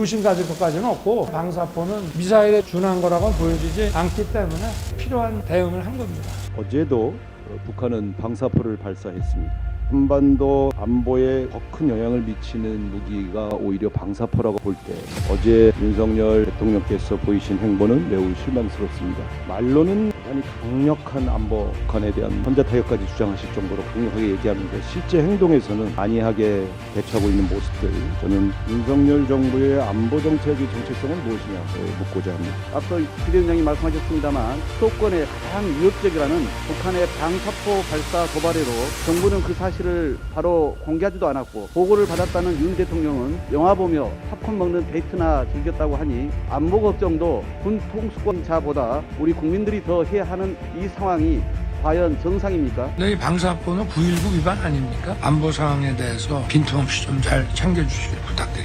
의구심 가질 것까지는 없고 방사포는 미사일에 준한 거라고는 보여지지 않기 때문에 필요한 대응을 한 겁니다. 어제도 어, 북한은 방사포를 발사했습니다. 한반도 안보에 더 큰 영향을 미치는 무기가 오히려 방사포라고 볼 때 어제 윤석열 대통령께서 보이신 행보는 매우 실망스럽습니다. 말로는 대단히 강력한 안보 북한에 대한 선제 타격까지 주장하실 정도로 강력하게 얘기하는데 실제 행동에서는 안이하게 대처하고 있는 모습들 저는 윤석열 정부의 안보 정책의 정체성은 무엇이냐 어, 묻고자 합니다. 앞서 비대위원장이 말씀하셨습니다만 수도권에 가장 위협적이라는 북한의 방사포 발사 도발에도 정부는 그 사실 을 바로 공개하지도 않았고 보고를 받았다는 윤 대통령은 영화 보며 팝콘 먹는 데이트나 즐겼다고 하니 안보 걱정도 군 통수권자보다 우리 국민들이 더 해야 하는 이 상황이 과연 정상입니까? 네, 이 방사포는 9.19 위반 아닙니까? 안보 상황에 대해서 빈틈없이 좀 잘 챙겨주시길 부탁드리겠습니다.